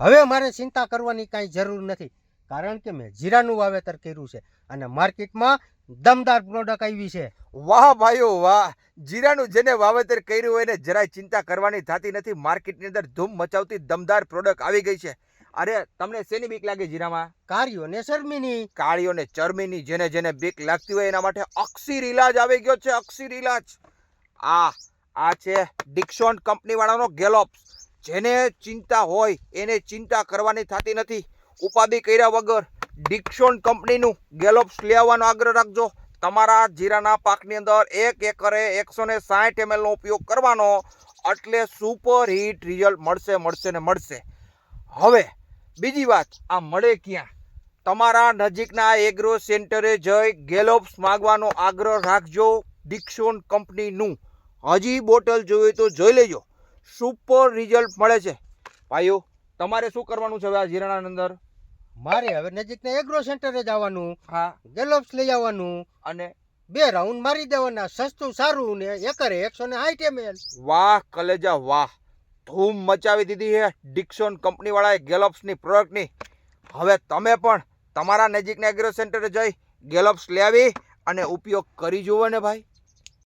હવે મારે ચિંતા કરવાની કાંઈ જરૂર નથી. કારણ કે મેં જીરાનું વાવેતર કર્યું છે અને માર્કેટમાં દમદાર પ્રોડક્ટ આવી છે. વાહ ભાઈઓ વાહ! જીરાનું જેને વાવેતર કર્યું હોય ને જરાય ચિંતા કરવાની થતી નથી. માર્કેટની અંદર ધૂમ મચાવતી દમદાર પ્રોડક્ટ આવી ગઈ છે. અરે તમને શેની બીક લાગે જીરામાં? કાળીઓ ને ચરમીની. કાળીઓ ને ચરમીની જેને જેને બીક લાગતી હોય એના માટે અક્ષીર ઇલાજ આવી ગયો છે અક્ષીર ઇલાજ આ આ છે ડિક્સોન કંપની વાળાનો ગેલોપ્સ જેને ચિંતા હોય એને ચિંતા કરવાની થતી નથી. ઉપાધિ કર્યા વગર ડિક્સોન કંપનીનું ગેલોપ્સ લેવાનો આગ્રહ રાખજો. તમારા જીરાના પાકની અંદર એક એકરે એકસો ને સાઠ એમએલનો ઉપયોગ કરવાનો એટલે સુપર હિટ રિઝલ્ટ મળશે મળશે ને મળશે. હવે બીજી વાત, આ મળે ક્યાં? તમારા નજીકના એગ્રો સેન્ટરે જઈ ગેલોપ્સ માગવાનો આગ્રહ રાખજો ડિક્સોન કંપનીનું. હજી બોટલ જોઈએ તો જોઈ લેજો. સુપર રિઝલ્ટ મળે છે. ભાઈઓ તમારે શું કરવાનું છે હવે આ જીરાના અંદર? મારે હવે નજીકના એગ્રો સેન્ટરે જવાનું હા. ગેલોપ્સ લઈ આવવાનું અને બે રાઉન્ડ મારી દેવાના સસ્તું સારું ને એકરે એકસો ને સાઠ એમએલ વાહ કલેજા વાહ. ધૂમ મચાવી દીધી છે ડિક્સોન કંપનીવાળાએ ગેલોપ્સની પ્રોડક્ટની હવે તમે પણ તમારા નજીકના એગ્રો સેન્ટરે જઈ ગેલોપ્સ લેવી અને ઉપયોગ કરી જુઓ ને ભાઈ.